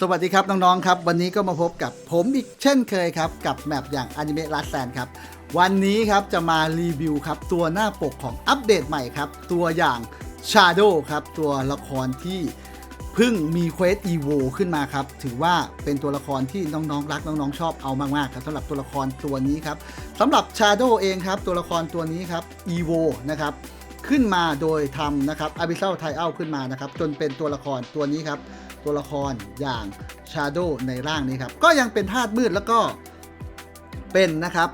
สวัสดีครับน้องๆครับ วันนี้ก็มาพบกับผมอีกเช่นเคยครับ กับแมปอย่างอนิเมะลัสแซนครับ วันนี้ครับจะมารีวิวครับ ตัวหน้าปกของอัปเดตใหม่ครับ ตัวอย่าง Shadow ครับ ตัวละครที่เพิ่งมีเควส EVO ขึ้นมาครับ ถือว่าเป็นตัวละครที่น้องๆรักน้องๆชอบเอามากๆครับสำหรับตัวละครตัวนี้ครับสำหรับ Shadow เองครับ ตัวละครตัวนี้ครับ EVO นะครับ ขึ้นมาโดยทำนะครับ Abyssal t i a l ขึ้นมานะครับ จนเป็นตัวละครตัวนี้ครับ ตัวละครอย่าง Shadow ในร่างนี้ครับ ก็ยังเป็นธาตุมืดแล้วก็เป็นนะครับ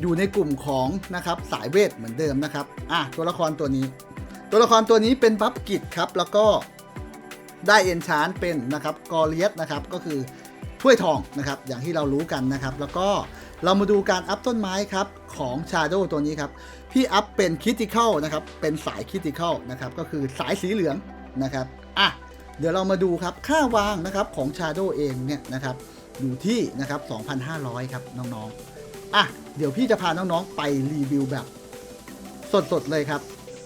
อยู่ในกลุ่มของนะครับสายเวทเหมือนเดิมนะครับอะตัวละครตัวนี้ ตัวละครตัวนี้เป็นบัฟกิจครับ แล้วก็ได้เอนชานเป็นนะครับกอเลียสนะครับก็คือถ้วยทองนะครับ อย่างที่เรารู้กันนะครับ แล้วก็เรามาดูการอัพต้นไม้ครับของ Shadow ตัวนี้ครับ พี่อัพเป็นคิ t ิ c a l นะครับ เป็นสายคิ t ิ c a l นะครับ ก็คือสายสีเหลืองนะครับ อะ เดี๋ยวเรามาดูครับ ค่าวางนะครับของ Shadow เองเนี่ยนะครับ อยู่ที่นะครับ 2,500 ครับน้องๆ อะ เดี๋ยวพี่จะพาน้องๆ ไปรีวิวแบบสดๆ เลยครับ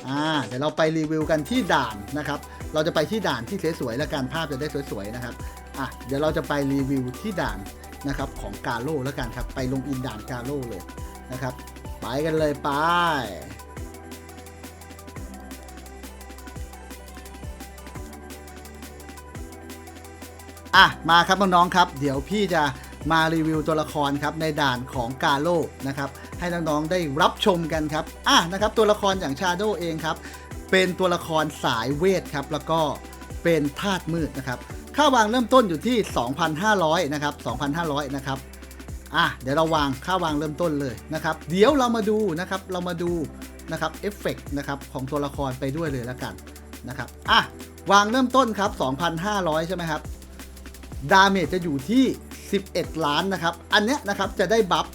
อ่า เดี๋ยวเราไปรีวิวกันที่ด่านนะครับ เราจะไปที่ด่านที่สวยๆ แล้วกันภาพจะได้สวยๆ นะครับ อะ เดี๋ยวเราจะไปรีวิวที่ด่านนะครับของกาโลแล้วกันครับ ไปลงอินด่านกาโลเลยนะครับ ไปกันเลยไปอะมาครับน้องๆครับ เดี๋ยวพี่จะมารีวิวตัวละครครับในด่านของกาโลนะครับให้น้องๆได้รับชมกันครับอะนะครับตัวละครอย่างชาโดเองครับ เป็นตัวละครสายเวทครับแล้วก็เป็นธาตุมืดนะครับค่าวางเริ่มต้นอยู่ที่ 2,500 นะครับ 2,500 นะครับ อะเดี๋ยวเราวางค่าวางเริ่มต้นเลยนะครับ เดี๋ยวเรามาดูนะครับเรามาดูนะครับเอฟเฟกต์นะครับของตัวละครไปด้วยเลยแล้วกันนะครับอะวางเริ่มต้นครับ 2,500 ใช่ไหมครับ ดาเมจจะอยู่ที่ 11 ล้านนะครับ อันเนี้ยนะครับจะได้บัฟ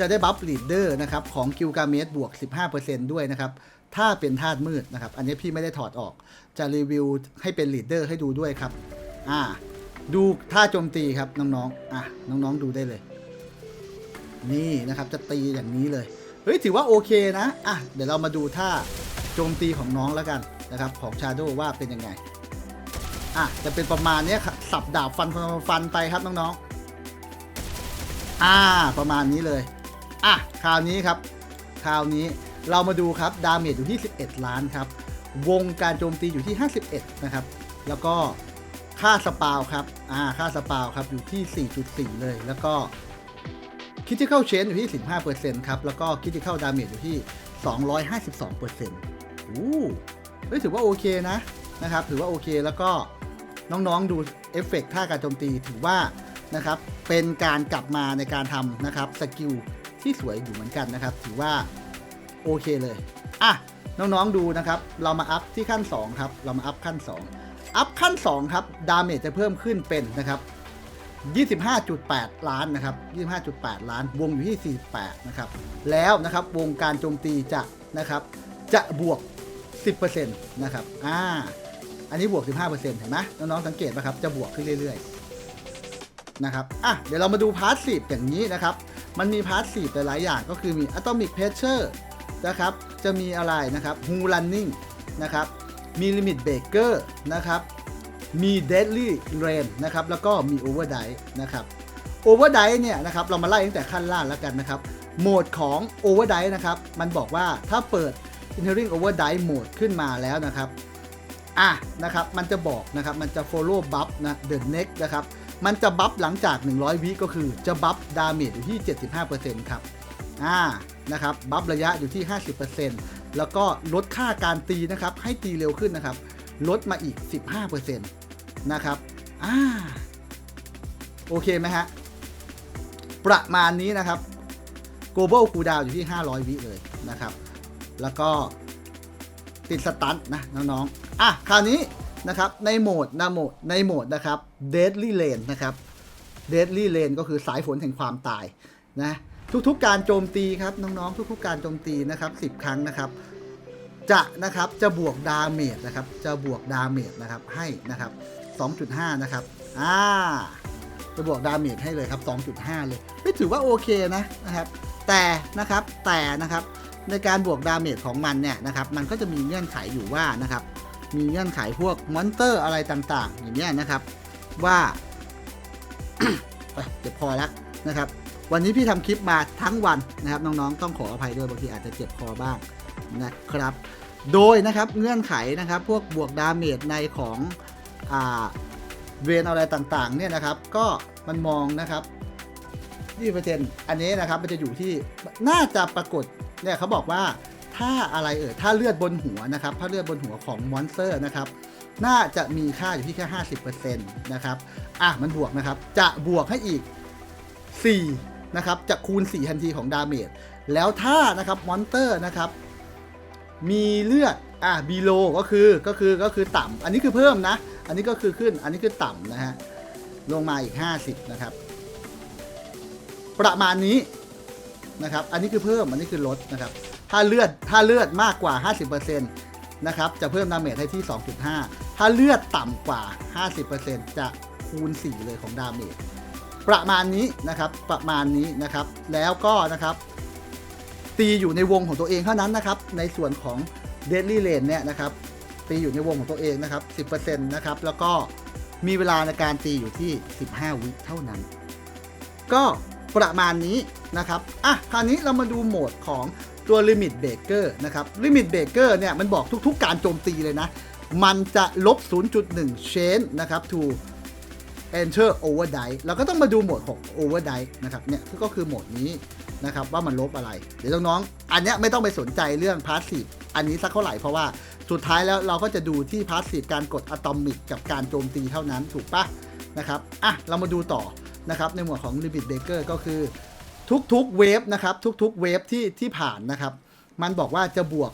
จะได้บัฟลีดเดอร์นะครับของกิลกาเมสบวก 15%ด้วยนะครับ ถ้าเป็นธาตุมืดนะครับ อันนี้พี่ไม่ได้ถอดออก จะรีวิวให้เป็นลีดเดอร์ให้ดูด้วยครับ อ่า ดูท่าโจมตีครับน้องๆ อะน้องๆดูได้เลย นี่นะครับจะตีอย่างนี้เลย เฮ้ยถือว่าโอเคนะ อะเดี๋ยวเรามาดูท่าโจมตีของน้องแล้วกันนะครับของชาโดว่าเป็นยังไง อะจะเป็นประมาณนี้ครับสับดาบฟันฟันฟันฟันไปครับน้องๆ อ่าประมาณนี้เลย อะคราวนี้ครับ คราวนี้เรามาดูครับดาเมจอยู่ที่ 11 ล้านครับ วงการโจมตีอยู่ที่ 51 นะครับ แล้วก็ค่าสปาวครับ อ่า ค่าสปาวครับ อยู่ที่ 4.4 เลย แล้วก็ Critical Change อยู่ที่ 15%ครับ แล้วก็ Critical Damage อยู่ที่ 252%อู้เฮ้ยถือว่าโอเคนะนะครับ ถือว่าโอเคแล้วก็น้องๆดูเอฟเฟกต์ท่าการโจมตีถือว่านะครับเป็นการกลับมาในการทำนะครับสกิลที่สวยอยู่เหมือนกันนะครับ ถือว่าโอเคเลยอะน้องๆดูนะครับ เรามาอัพที่ขั้น 2 ครับ เรามาอัพขั้น 2 อัพขั้น 2 ครับ ดาเมจจะเพิ่มขึ้นเป็นนะครับ 25.8 ล้านนะครับ 25.8 ล้าน วงอยู่ที่ 48 นะครับ แล้วนะครับวงการโจมตีจะนะครับจะบวก 10%นะครับ อ่า อันนี้บวก 15%เห็นไหมน้องๆสังเกตไหมครับ จะบวกขึ้นเรื่อยๆ นะครับ อะ เดี๋ยวเรามาดูพาสซีฟอย่างนี้นะครับ มันมีพาสซีฟหลายๆอย่างก็คือมี Atomic Pressure นะครับ จะมีอะไรนะครับ Who Running นะครับ มี Limit Breaker นะครับ มี Deadly Rain นะครับแล้วก็มี Overdrive นะครับ Overdrive เนี่ยนะครับเรามาไล่ตั้งแต่ขั้นล่างแล้วกันนะครับโหมดของ Overdrive นะครับมันบอกว่าถ้าเปิด Entering Overdrive Mode ขึ้นมาแล้วนะครับอะนะครับมันจะบอกนะครับมันจะ follow buff นะ the next นะครับมันจะบัฟหลังจาก 100 วิก็คือจะบัฟดาเมจอยู่ที่ 75%ครับอ่านะครับบัฟระยะอยู่ที่ 50%แล้วก็ลดค่าการตีนะครับให้ตีเร็วขึ้นนะครับลดมาอีก 15%น นะครับอ่าโอเคไหมฮะ ประมาณนี้นะครับ global cooldown อยู่ที่ 500 วิเลยนะครับ แล้วก็ติดสตันนะน้องๆ อะ คราวนี้นะครับ ในโหมดนะโหมดในโหมดนะครับ deadly lane นะครับ deadly lane ก็คือสายฝนแห่งความตายนะทุกๆการโจมตีครับน้องๆ ทุกๆการโจมตีนะครับ 10 ครั้งนะครับ จะนะครับจะบวกดาเมจนะครับจะบวกดาเมจนะครับให้นะครับ 2.5 นะครับอ่าจะบวกดาเมจให้เลยครับ 2.5 เลยไม่ถือว่าโอเคนะนะครับ แต่นะครับแต่นะครับในการบวกดาเมจของมันเนี่ยนะครับมันก็จะมีเงื่อนไขอยู่ว่านะครับมีเงื่อนไขพวกมอนเตอร์อะไรต่างๆ อย่างเงี้ยนะครับว่าไปเจ็บคอแล้วนะครับ วันนี้พี่ทำคลิปมาทั้งวันนะครับ น้องๆ ต้องขออภัยด้วยบางทีอาจจะเจ็บคอบ้าง นะครับ โดยนะครับเงื่อนไขนะครับพวกบวกดาเมจในของอ่าเวนอะไรต่างๆเนี่ยนะครับ ก็มันมองนะครับที่เปอร์เซ็นต์อันนี้นะครับมันจะอยู่ที่น่าจะปรากฏเนี่ยเขาบอกว่าถ้าอะไรเอ่ยถ้าเลือดบนหัวนะครับถ้าเลือดบนหัวของมอนสเตอร์นะครับน่าจะมีค่าอยู่ที่แค่50%นะครับอะมันบวกนะครับ จะบวกให้อีก4นะครับจะคูณ 4 ทันทีของดาเมจแล้วถ้านะครับมอนเตอร์นะครับ มีเลือดอะบีโลก็คือก็คือก็คือต่ำอันนี้คือเพิ่มนะ อันนี้ก็คือขึ้นอันนี้คือต่ำนะฮะลงมาอีก 50 นะครับ ประมาณนี้นะครับ อันนี้คือเพิ่มอันนี้คือลดนะครับ ถ้าเลือดถ้าเลือดมากกว่า 50%นะครับจะเพิ่มดาเมจให้ที่ 2.5 ถ้าเลือดต่ำกว่า 50%จะคูณ 4 เลยของดาเมจประมาณนี้นะครับประมาณนี้นะครับ แล้วก็นะครับ ตีอยู่ในวงของตัวเองเท่านั้นนะครับ ในส่วนของ Deadly Lane เนี่ยนะครับ ตีอยู่ในวงของตัวเองนะครับ 10%นะครับ แล้วก็มีเวลาในการตีอยู่ที่ 15 วิเท่านั้น ก็ประมาณนี้นะครับ อะ คราวนี้เรามาดูโหมดของตัว Limit Breaker นะครับ Limit Breaker เนี่ยมันบอกทุกๆ การโจมตีเลยนะ มันจะลบ 0.1 chain นะครับ to enter overdrive เราก็ต้องมาดูโหมดของ overdrive นะครับเนี่ยก็คือโหมดนี้นะครับว่ามันลบอะไร เดี๋ยวน้องๆอันเนี้ยไม่ต้องไปสนใจเรื่อง passive อันนี้สักเท่าไหร่เพราะว่าสุดท้ายแล้วเราก็จะดูที่ passive การกด atomic กับการโจมตีเท่านั้นถูกปะนะครับอะเรามาดูต่อนะครับในหมวดของ limit breaker ก็คือทุกๆเวฟนะครับทุกๆเวฟที่ที่ผ่านนะครับมันบอกว่าจะบวก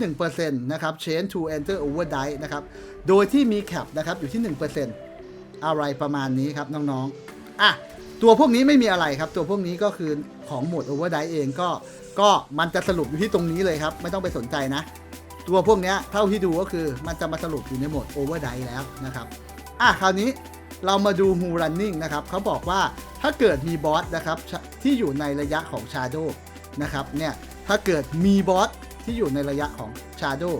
0.1%นะครับ change to enter overdrive นะครับ โดยที่มีแคปนะครับอยู่ที่ 1% อะไรประมาณนี้ครับน้องๆอะตัวพวกนี้ไม่มีอะไรครับ ตัวพวกนี้ก็คือของโหมด overdrive เองก็ก็มันจะสรุปอยู่ที่ตรงนี้เลยครับ ไม่ต้องไปสนใจนะ ตัวพวกนี้เท่าที่ดูก็คือมันจะมาสรุปอยู่ในโหมด overdrive แล้วนะครับอะคราวนี้เรามาดู Who Running นะครับเขาบอกว่าถ้าเกิดมีบอสนะครับที่อยู่ในระยะของ Shadow นะครับเนี่ยถ้าเกิดมีบอสที่อยู่ในระยะของ Shadow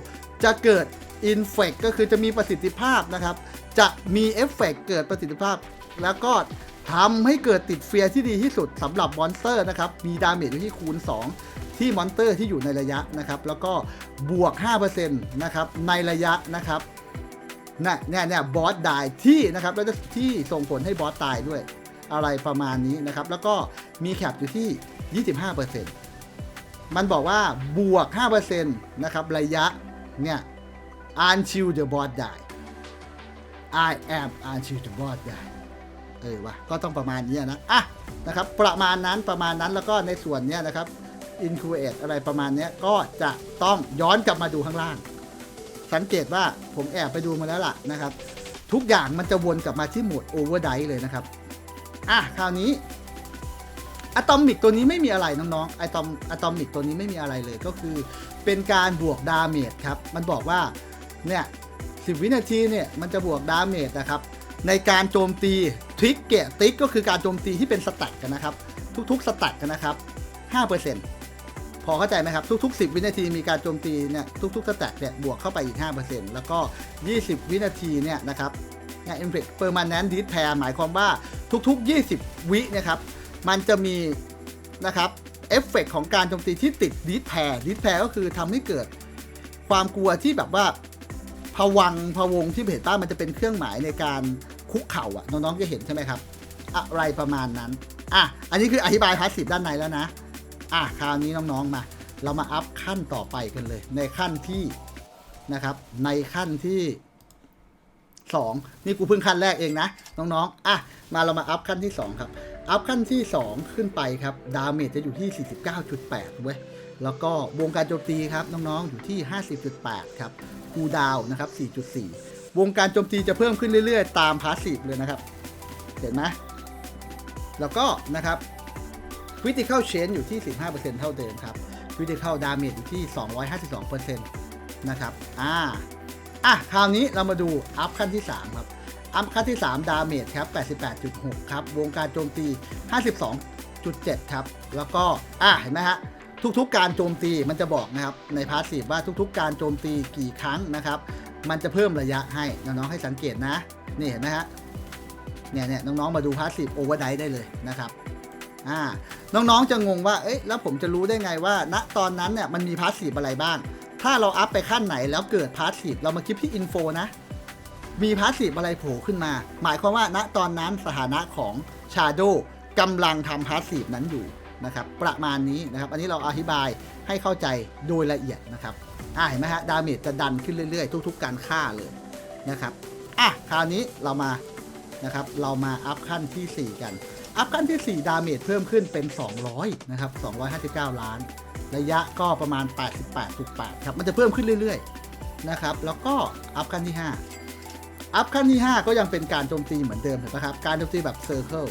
จะเกิด Infect ก็คือจะมีประสิทธิภาพนะครับ จะมีเอฟเฟกเกิดประสิทธิภาพ แล้วก็ทำให้เกิดติดเฟียร์ที่ดีที่สุดสำหรับมอนสเตอร์นะครับ มีดาเมจอยู่ที่คูณ 2 ที่มอนสเตอร์ที่อยู่ในระยะนะครับ แล้วก็บวก 5%นะครับในระยะนะครับเนี่ยเนี่ยเนี่ยบอสตายที่นะครับแล้วที่ส่งผลให้บอสตายด้วยอะไรประมาณนี้นะครับ แล้วก็มีแคปอยู่ที่ 25%มันบอกว่าบวก 5%นะครับ ระยะเนี่ย until the boss die I am until the boss die เออวะก็ต้องประมาณนี้นะอะนะครับประมาณนั้นประมาณนั้นแล้วก็ในส่วนเนี้ยนะครับ include อะไรประมาณเนี้ยก็จะต้องย้อนกลับมาดูข้างล่าง สังเกตว่าผมแอบไปดูมาแล้วล่ะนะครับ ทุกอย่างมันจะวนกลับมาที่โหมด overdrive เลยนะครับ อะคราวนี้อะตอมิกตัวนี้ไม่มีอะไรน้องๆอะตอมอะตอมิกตัวนี้ไม่มีอะไรเลยก็คือเป็นการบวกดาเมจครับ มันบอกว่า เนี่ย10วินาทีเนี่ยมันจะบวกดาเมจนะครับ ในการโจมตีทริกเกตติ๊กก็คือการโจมตีที่เป็นสแต็กกันนะครับ ทุกๆสแต็กกันนะครับ5%พอเข้าใจไหมครับ ทุก ๆ 10 วินาทีมีการโจมตีเนี่ยทุกๆสแต็กเนี่ยบวกเข้าไปอีก 5%แล้วก็ 20 วินาทีเนี่ยนะครับเนี่ยอินเฟกเปอร์มานแนนดิสแพร์หมายความว่าทุก ๆ 20 วินะครับมันจะมีนะครับเอฟเฟกของการโจมตีที่ติดดิสแพร์ดิสแพร์ก็คือทำให้เกิดความกลัวที่แบบว่า พวังพวงที่เห็นป้ามันจะเป็นเครื่องหมายในการคุกเข่าอะน้องๆจะเห็นใช่ไหมครับ อะไรประมาณนั้นอะอันนี้คืออธิบายพาสซีฟด้านในแล้วนะอะคราวนี้น้องๆมา เรามาอัพขั้นต่อไปกันเลย ในขั้นที่นะครับในขั้นที่สองนี่กูเพิ่งขั้นแรกเองนะน้องๆอะมาเรามาอัพขั้นที่สองครับ อัพขั้นที่สองขึ้นไปครับ ดาเมจจะอยู่ที่ 49.8เว้ย แล้วก็วงการโจมตีครับน้องๆอยู่ที่ 50.8 ครับคูดาวนะครับ 4.4 วงการโจมตีจะเพิ่มขึ้นเรื่อยๆ ตามพาสซีฟเลยนะครับ เห็นไหมแล้วก็นะครับ critical change อยู่ที่ 15%เท่าเดิมครับ critical damage อยู่ที่ 252%นะครับอ่าอะคราวนี้เรามาดูอัพขั้นที่ 3 ครับอัพขั้นที่3 damage ครับ 88.6 ครับ วงการโจมตี 52.7 ครับ แล้วก็ อะ เห็นไหมฮะ ทุกๆ การโจมตีมันจะบอกนะครับในพาสซีฟว่าทุกๆ การโจมตีกี่ครั้งนะครับ มันจะเพิ่มระยะให้น้องๆให้สังเกตนะนี่เห็นไหมฮะเนี่ยเนี่ยน้องๆมาดูพาสซีฟโอเวอร์ไดได้เลยนะครับอ่าน้องๆจะงงว่าเอ๊ะแล้วผมจะรู้ได้ไงว่า ณตอนนั้นเนี่ยมันมีพาสซีฟอะไรบ้าง ถ้าเราอัพไปขั้นไหนแล้วเกิดพาสซีฟเรามาคลิปที่อินโฟนะมีพาสซีฟอะไรโผล่ขึ้นมา หมายความว่าณตอนนั้นสถานะของชาโดกำลังทำพาสซีฟนั้นอยู่ นะครับประมาณนี้นะครับ อันนี้เราอธิบายให้เข้าใจโดยละเอียดนะครับอ่าเห็นไหมฮะดาเมจจะดันขึ้นเรื่อย ๆ ทุก ๆ การฆ่าเลยนะครับอะคราวนี้เรามานะครับเรามาอัพขั้นทีสี่ 4 กัน อัพขั้นที่ 4 ดาเมจเพิ่มขึ้นเป็น 200นะครับ259 ล้าน ระยะก็ประมาณ 88.8ครับมันจะเพิ่มขึ้นเรื่อยๆนะครับแล้วก็อัพขั้นที่ 5 อัพขั้นที่ 5 ก็ยังเป็นการโจมตีเหมือนเดิมเห็นปะครับการโจมตีแบบเซอร์เคิล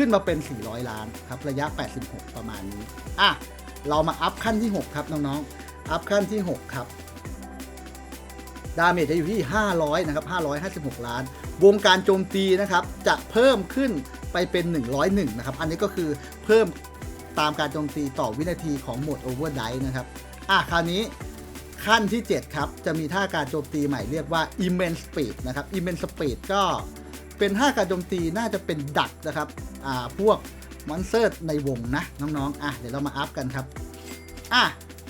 ขึ้นมาเป็น 400 ล้านครับ ระยะ 86 ประมาณนี้ อะ เรามาอัพขั้นที่ 6 ครับน้องๆ อัพขั้นที่ 6 ครับ ดาเมจจะอยู่ที่ 500 นะครับ 556 ล้าน วงการโจมตีนะครับ จะเพิ่มขึ้นไปเป็น 101 นะครับ อันนี้ก็คือเพิ่มตามการโจมตีต่อวินาทีของโหมด Overdrive นะครับ อะ คราวนี้ขั้นที่ 7 ครับ จะมีท่าการโจมตีใหม่เรียกว่า Immense Speed นะครับ Immense Speed ก็ เป็นท่าการโจมตีน่าจะเป็นดักนะครับอ่าพวกมอนสเตอร์ในวงนะน้องๆอะเดี๋ยวเรามาอัพกันครับอะ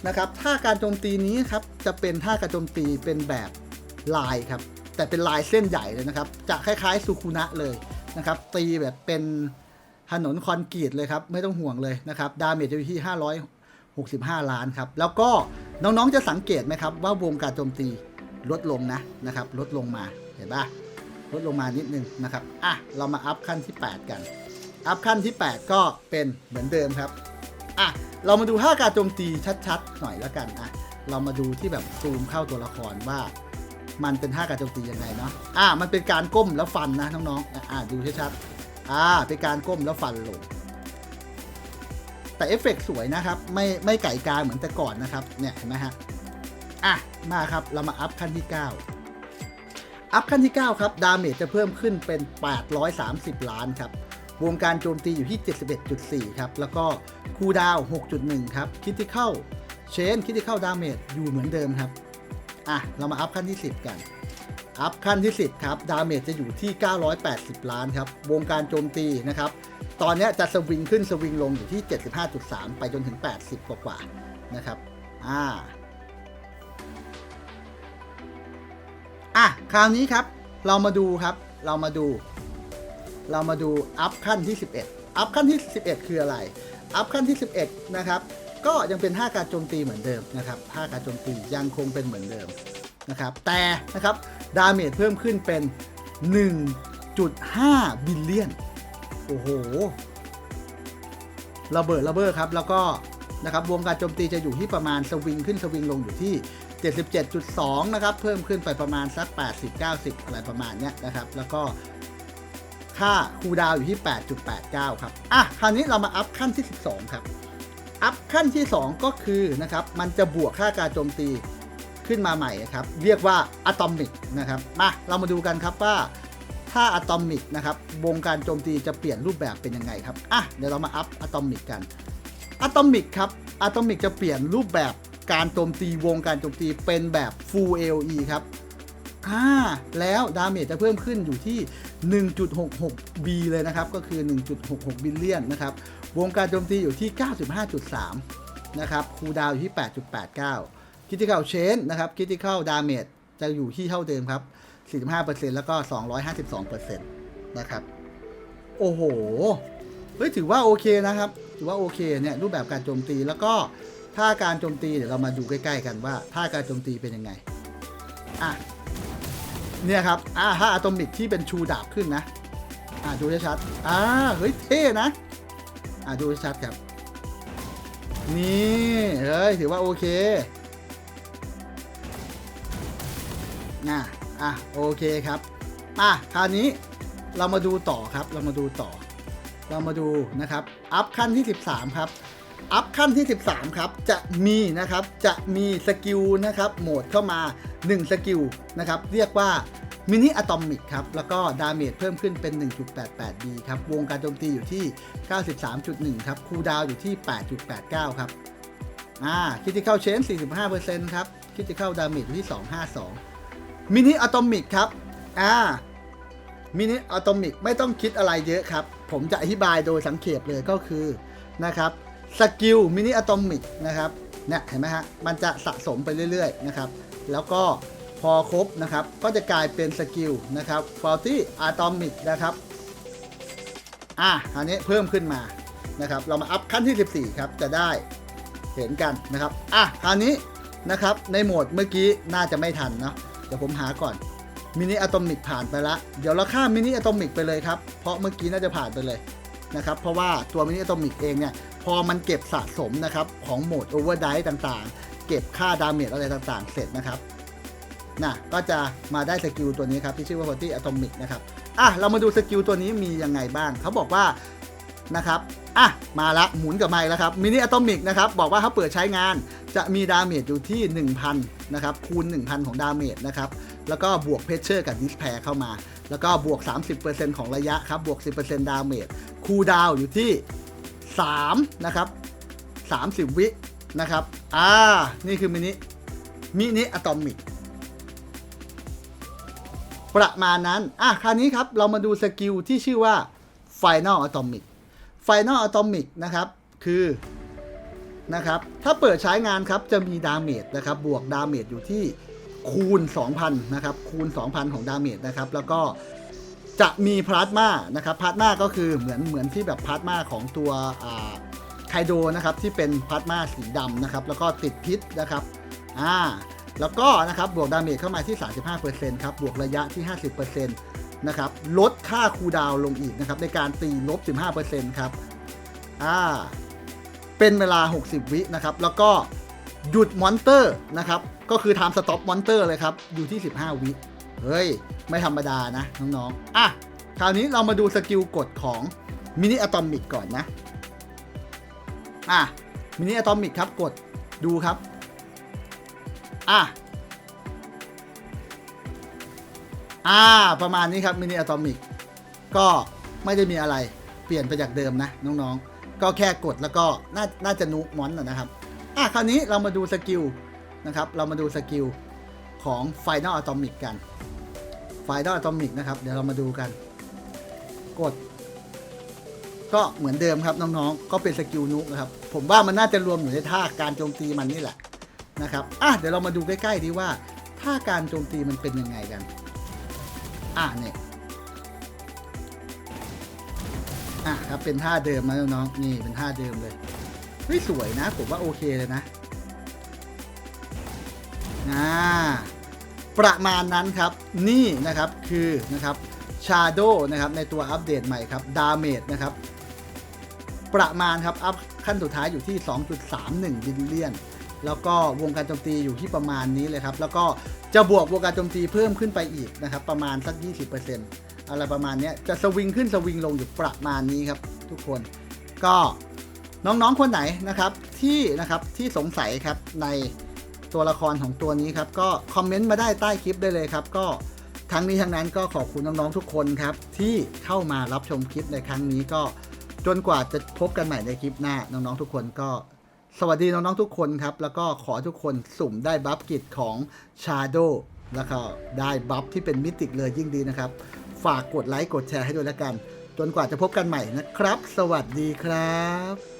นะครับท่าการโจมตีนี้ครับจะเป็นท่าการโจมตีเป็นแบบลายครับแต่เป็นลายเส้นใหญ่เลยนะครับ จะคล้ายๆซูคุนะเลยนะครับตีแบบเป็นถนนคอนกรีตเลยครับไม่ต้องห่วงเลยนะครับดาเมจจะอยู่ที่ 565 ล้านครับแล้วก็น้องๆจะสังเกตไหมครับว่าวงการโจมตีลดลงนะนะครับลดลงมาเห็นปะ ลดลงมานิดนึงนะครับ อะ เรามาอัพขั้นที่ 8 กัน อัพขั้นที่ 8 ก็เป็นเหมือนเดิมครับ อะ เรามาดูท่าการโจมตีชัดๆ หน่อยแล้วกัน อะ เรามาดูที่แบบซูมเข้าตัวละครว่า มันเป็นท่าการโจมตียังไงเนาะ อะ มันเป็นการก้มแล้วฟันนะน้องๆ อะอะดูชัดๆ อ่าเป็นการก้มแล้วฟันลง แต่เอฟเฟกต์สวยนะครับ ไม่ไม่ไก่กาเหมือนแต่ก่อนนะครับ เนี่ยเห็นไหมฮะ อะ มาครับ เรามาอัพขั้นที่ 9 อัพขั้นที่ 9 ครับ ดาเมจจะเพิ่มขึ้นเป็น 830 ล้านครับวงการโจมตีอยู่ที่ 71.4 ครับ แล้วก็คูดาวน์6.1 ครับคิติเข้าเชนคิติเข้าดาเมจอยู่เหมือนเดิมครับ อะ เรามาอัพขั้นที่ 10 กัน อัพขั้นที่ 10 ครับ ดาเมจจะอยู่ที่ 980 ล้านครับ วงการโจมตีนะครับ ตอนนี้จะสวิงขึ้นสวิงลงอยู่ที่ 75.3 ไปจนถึง 80 กว่าๆนะครับ อ่า อะคราวนี้ครับ เรามาดูครับ เรามาดู เรามาดูอัพขั้นที่ 11 อัพขั้นที่ 11 คืออะไร อัพขั้นที่ 11 นะครับ ก็ยังเป็นท่าการโจมตีเหมือนเดิมนะครับท่าการโจมตียังคงเป็นเหมือนเดิมนะครับ แต่นะครับ ดาเมจเพิ่มขึ้นเป็น 1.5 บิลเลียน โอ้โห ระเบิดระเบ้อครับ แล้วก็นะครับ วงการโจมตีจะอยู่ที่ประมาณสวิงขึ้นสวิงลงอยู่ที่ 77.2 นะครับ เพิ่มขึ้นไปประมาณสัก 80-90 อะไรประมาณเนี้ยนะครับ แล้วก็ค่าคูดาวอยู่ที่ 8.89 ครับ อะ คราวนี้เรามาอัพขั้นที่ 12 ครับ อัพขั้นที่ 2 ก็คือนะครับ มันจะบวกค่าการโจมตีขึ้นมาใหม่ครับ เรียกว่าอะตอมิกนะครับ มา เรามาดูกันครับว่าถ้าอะตอมิกนะครับ วงการโจมตีจะเปลี่ยนรูปแบบเป็นยังไงครับ อะ เดี๋ยวเรามาอัพอะตอมิกกันอะตอมิกครับอะตอมิกจะเปลี่ยนรูปแบบ การโจมตีวงการโจมตีเป็นแบบ Full AOE ครับอ่าแล้วดาเมจจะเพิ่มขึ้นอยู่ที่ 1.66 B เลยนะครับ ก็คือ 1.66 บิลเลียนนะครับ วงการโจมตีอยู่ที่ 95.3 นะครับ คูดาวอยู่ที่ 8.89 คิติค a l เชนนะครับ คิติค a l ดาเมจจะอยู่ที่เท่าเดิมครับ 45%แล้วก็ 252%นะครับ โอ้โห เฮ้ย ถือว่าโอเคนะครับ ถือว่าโอเคเนี่ยรูปแบบการโจมตีแล้วก็ ท่าการโจมตีเดี๋ยวเรามาดูใกล้ๆกันว่าท่าการโจมตีเป็นยังไง อะ เนี่ยครับ อ่าถ้าอะตอมิกที่เป็นชูดาบขึ้นนะ อ่าดูชัดๆอ่าเฮ้ยเท่นะ อ่าดูชัดครับ นี่เฮ้ยถือว่าโอเคน่ะอะโอเคครับ อะคราวนี้เรามาดูต่อครับ เรามาดูต่อ เรามาดูนะครับ อัพขั้นที่ 13 ครับ อัพขั้นที่ 13 ครับ จะมีนะครับ จะมีสกิลนะครับ โหมดเข้ามา 1 สกิลนะครับ เรียกว่ามินิอะตอมิกครับ แล้วก็ดาเมจเพิ่มขึ้นเป็น 1.88ดีครับ วงการโจมตีอยู่ที่ 93.1 ครับ คูลดาวอยู่ที่ 8.89 ครับ อ่า คิติเข้าเชน45%ครับ คิติเข้าดาเมจอยู่ที่ 252 มินิอะตอมิกครับ อ่า มินิอะตอมิกไม่ต้องคิดอะไรเยอะครับ ผมจะอธิบายโดยสังเขปเลยก็คือนะครับ สกิลมินิอะตอมิกนะครับเนี่ยเห็นไหมฮะมันจะสะสมไปเรื่อยๆนะครับแล้วก็พอครบนะครับก็จะกลายเป็นสกิลนะครับฟอร์ตี้อะตอมิกนะครับอะอันนี้เพิ่มขึ้นมานะครับเรามาอัพขั้นที่ 14 ครับจะได้เห็นกันนะครับอะคราวนี้นะครับในโหมดเมื่อกี้น่าจะไม่ทันเนาะเดี๋ยวผมหาก่อนมินิอะตอมิกผ่านไปละเดี๋ยวเราข้ามมินิอะตอมิกไปเลยครับเพราะเมื่อกี้น่าจะผ่านไปเลยนะครับเพราะว่าตัวมินิอะตอมิกเองเนี่ย พอมันเก็บสะสมนะครับของโหมดโอเวอร์ไดต่างๆ เก็บค่าดาเมจอะไรต่างๆ เสร็จนะครับนะก็จะมาได้สกิลตัวนี้ครับที่ชื่อว่า40 Atomic นะครับอะเรามาดูสกิลตัวนี้มียังไงบ้างเขาบอกว่านะครับอะมาละหมุนกับไมค์แล้วครับมินิอะตอมิกนะครับบอกว่าถ้าเปิดใช้งานจะมีดาเมจอยู่ที่ 1,000นะครับคูณ 1,000 ของดาเมจนะครับแล้วก็บวกเพชเชอร์กับดิสแพร์เข้ามา แล้วก็บวก 30%ของระยะครับบวก 10%ดาเมจคูดาวอยู่ที่ 3 นะครับ 30 วินะครับ อ่า นี่คือมินิ มินิอะตอมิก ประมาณนั้น อะ คราวนี้ครับ เรามาดูสกิลที่ชื่อว่า Final Atomic Final Atomic นะครับ คือ นะครับ ถ้าเปิดใช้งานครับ จะมีดาเมจนะครับ บวกดาเมจอยู่ที่คูณ 2,000 นะครับ คูณ 2,000 ของดาเมจนะครับ แล้วก็ จะมีพลาสมานะครับพลาสมาก็คือเหมือนเหมือนที่แบบพลาสมาของตัวไคโดนะครับที่เป็นพลาสมาสีดำนะครับแล้วก็ติดพิษนะครับอ่าแล้วก็นะครับบวกดาเมจเข้ามาที่ 35%ครับบวกระยะที่ 50%นะครับลดค่าคูลดาวลงอีกนะครับในการตีลบ 15%ครับอ่าเป็นเวลา 60 วินะครับแล้วก็หยุดมอนเตอร์นะครับก็คือ time stop มอนเตอร์เลยครับอยู่ที่ 15 วิเฮ้ย ไม่ธรรมดานะน้องๆอะคราวนี้เรามาดูสกิลกดของมินิอะตอมิกก่อนนะ อะมินิอะตอมิกครับกดดูครับ อะอ่าประมาณนี้ครับมินิอะตอมิกก็ไม่ได้มีอะไรเปลี่ยนไปจากเดิมนะ น้องๆ ก็แค่กดแล้วก็น่าน่าจะนุกมอนนะนะครับ อะคราวนี้เรามาดูสกิลนะครับ เรามาดูสกิลของ Final Atomic กัน Final Atomic นะครับ เดี๋ยวเรามาดูกัน กด ก็เหมือนเดิมครับน้องๆ ก็เป็นสกิลนุกนะครับ ผมว่ามันน่าจะรวมอยู่ในท่าการโจมตีมันนี่แหละนะครับ อะเดี๋ยวเรามาดูใกล้ๆดีว่าถ้าการโจมตีมันเป็นยังไงกัน อะเนี่ยอะครับเป็นท่าเดิมนะน้องๆนี่เป็นท่าเดิมเลยเฮ้ยสวยนะ ผมว่าโอเคเลยนะอ่า ประมาณนั้นครับ นี่นะครับคือนะครับ Shadow นะครับในตัวอัปเดตใหม่ครับ Damage นะครับ ประมาณครับ อัพขั้นสุดท้ายอยู่ที่ 2.31 บิลเลียน แล้วก็วงการโจมตีอยู่ที่ประมาณนี้เลยครับ แล้วก็จะบวกวงการโจมตีเพิ่มขึ้นไปอีกนะครับ ประมาณสัก 20%อะไรประมาณนี้จะสวิงขึ้นสวิงลงอยู่ประมาณนี้ครับ ทุกคนก็น้องๆคนไหนนะครับที่นะครับที่สงสัยครับใน ตัวละครของตัวนี้ครับ ก็คอมเมนต์มาได้ใต้คลิปได้เลยครับ ก็ทั้งนี้ทั้งนั้นก็ขอบคุณน้องๆทุกคนครับ ที่เข้ามารับชมคลิปในครั้งนี้ก็จนกว่าจะพบกันใหม่ในคลิปหน้าน้องๆทุกคนก็ สวัสดีน้องๆทุกคนครับ แล้วก็ขอทุกคนสุ่มได้บัฟกิจของ Shadow แล้วก็ได้บัฟที่เป็นมิติเลยยิ่งดีนะครับ ฝากกดไลค์กดแชร์ให้ด้วยแล้วกัน จนกว่าจะพบกันใหม่นะครับ สวัสดีครับ